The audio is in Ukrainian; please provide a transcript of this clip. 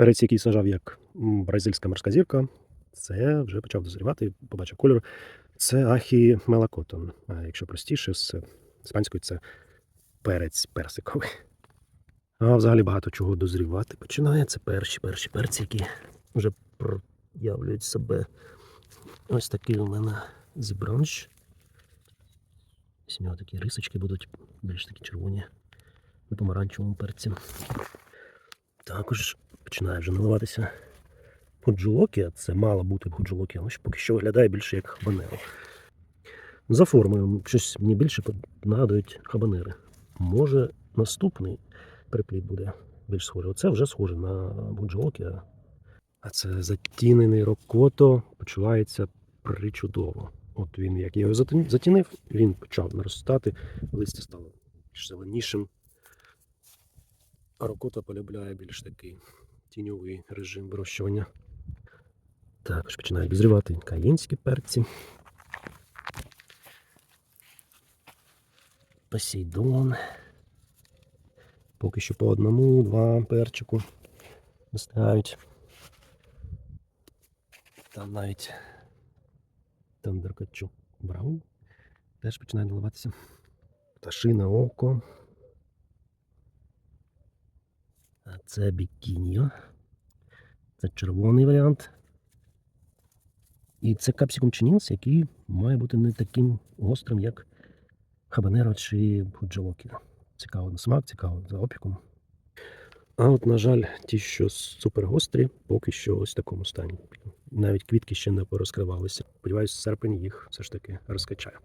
Перець, який сажав як бразильська морська зірка, це вже почав дозрівати, побачив кольор. Це ахі мелакотон. А якщо простіше, з іспанською це перець персиковий. А взагалі багато чого дозрівати починає. Це перші перші перці, які вже проявлюють себе. Ось такий у мене зібранч. Ось нього такі рисочки будуть більш такі червоні на помаранчевому перці. Також починає вже наливатися худжулокі. Це мало бути худжулокі, але поки що виглядає більше як хабанеро. За формою щось мені більше нагадують хабанери. Може, наступний приплід буде більш схожий. Оце вже схоже на худжулокі. А це затінений рокото почувається причудово. От він, як я його затінив, він почав наростати, листя стало більш зеленішим. А рокота полюбляє більш такий тіньовий режим вирощування. Також починають дозрівати каїнські перці. Посейдон. Поки що по одному, два перчику достигають. Там навіть Тандеркачу Браун теж починає наливатися. Пташине око. А це бікіньо. Це червоний варіант. І це капсикум чинінс, який має бути не таким гострим, як хабанеро чи худжалокі. Цікаво на смак, цікаво за опіком. А от, на жаль, ті, що супергострі, поки що ось в такому стані. Навіть квітки ще не порозкривалися. Сподіваюсь, серпень їх все ж таки розкачає.